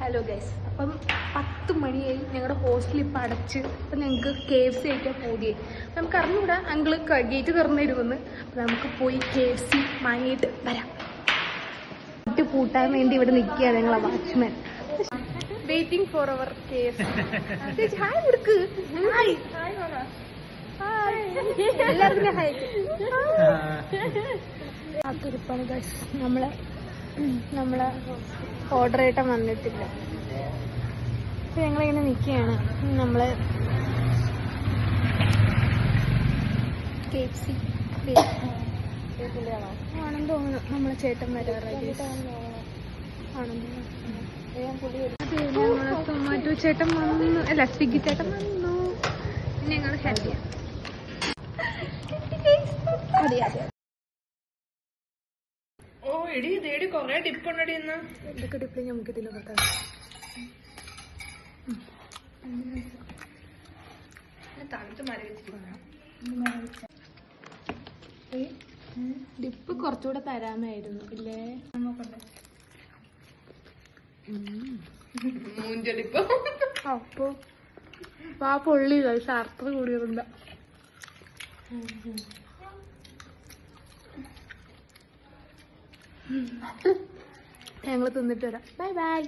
Hello guys അപ്പം പത്ത് മണിയായി ഞങ്ങളുടെ ഹോസ്റ്റലിൽ ഇപ്പം അടച്ച്. അപ്പം ഞങ്ങൾക്ക് കെ എഫ് സി കഴിക്കാൻ പോതിയായി നമുക്ക് അറിഞ്ഞൂടാ അങ്കിൾ ഗേറ്റ് തുറന്നിരുമെന്ന് അപ്പം നമുക്ക് പോയി കെ എഫ് സി വാങ്ങിയിട്ട് വരാം. ഇട്ട് പൂട്ടാൻ വേണ്ടി ഇവിടെ നിൽക്കുക ഞങ്ങളെ watchman waiting for our K F C hi കൊടുക്ക് ഹായ് എല്ലാവർക്കും ഹായ് കാത്തിരിപ്പാണ് ഗൈസ് നമ്മളെ നമ്മളെ ഓർഡർ ആയിട്ട് വന്നിട്ടില്ല. അപ്പൊ ഞങ്ങളിങ്ങനെ നിൽക്കുകയാണ് നമ്മൾ സി ആണെന്ന് തോന്നുന്നു. നമ്മളെ ചേട്ടൻ വരാറായി ടൊമാറ്റോ ചേട്ടൻ വന്നു. അല്ല സ്വിഗ്ഗി ചേട്ടൻ വന്നു. ഞങ്ങൾ ഹാപ്പിയാണ് അതെ അതെ എടി ഇതേടി കൊറേ ടിപ്പ് ഉണ്ടടി ഇന്ന്. എന്തൊക്കെ ഡിപ്ലേ നമുക്ക് ഇതിൽ കൊടുക്കാം തണുത്ത് മര വെച്ചിരിക്കണം ഡിപ്പ് കുറച്ചുകൂടെ തരാമായിരുന്നു ഇല്ലേ? മൂഞ്ചടിപ്പ് അപ്പൊ ആ പൊള്ളി ശാസ്ത്ര കൂടിയതുണ്ട് ഞങ്ങൾ തിന്നിട്ട് വരാം. Bye bye.